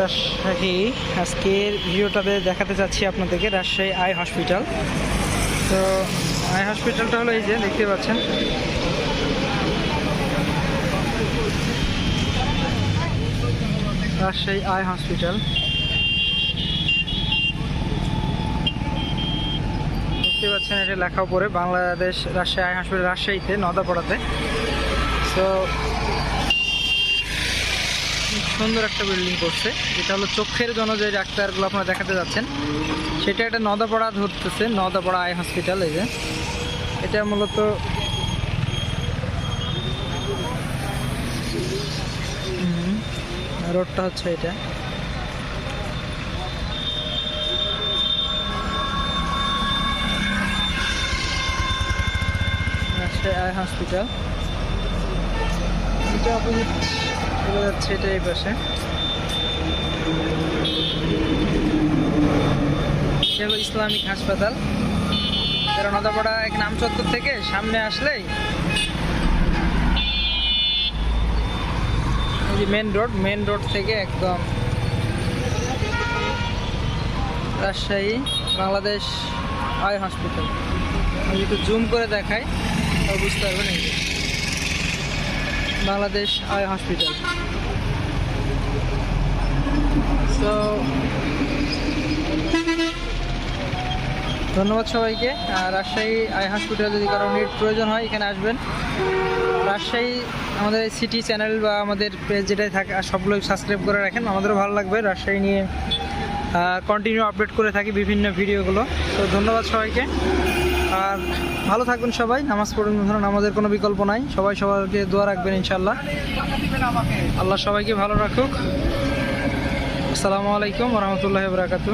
রাজশাহী। আজকের ভিডিওটাতে দেখাতে চাচ্ছি আপনাদেরকে রাজশাহী আই হসপিটাল। তো, আই হসপিটালটা হলো এই যে, দেখতে পাচ্ছেন। Rajshahi eye hospital. দেখতে পাচ্ছেন, এটা লেখা উপরে, বাংলাদেশ রাজশাহী আই হসপিটাল, রাজশাহীতে, নদাপাড়াতে। খুব সুন্দর একটা বিল্ডিং করছে। এটা হলো চোখের জন্য যে ডাক্তারগুলো আপনারা দেখাতে যাচ্ছেন, সেটা একটা নদাপাড়া ধরতেছে, নদাপাড়া আই হসপিটাল এই যে। এটা মূলত রোডটা হচ্ছে এটা। আই হসপিটাল এটা অপোজিট। চলে যাচ্ছে এটা এই পাশে। হলো ইসলামিক হাসপাতাল। নদাপাড়া এক নাম চত্বর থেকে সামনে আসলেই মেন রোড মেন রোড থেকে একদম রাজশাহী, বাংলাদেশ আই হসপিটাল আমি একটু জুম করে দেখাই বুঝতে পারবেন এই। Bangladesh eye hospital. সো ধন্যবাদ সবাইকে। রাজশাহী আই হসপিটাল যদি কারও নেট প্রয়োজন হয়, এখানে আসবেন। রাজশাহী আমাদের সিটি চ্যানেল বা আমাদের পেজ যেটাই থাকে, আর সবগুলো সাবস্ক্রাইব করে রাখেন। আমাদেরও ভালো লাগবে রাজশাহী নিয়ে কন্টিনিউ আপডেট করে থাকি বিভিন্ন ভিডিওগুলো। তো ধন্যবাদ সবাইকে। আর ভালো থাকবেন সবাই, নামাজ পড়ুন ধরুন আমাদের কোনো বিকল্প নাই। সবাই সবাইকে দোয়া রাখবেন ইনশাল্লাহ আল্লাহ সবাইকে ভালো রাখুক। আসসালামু আলাইকুম রহমতুল্লাহ বরাকাতু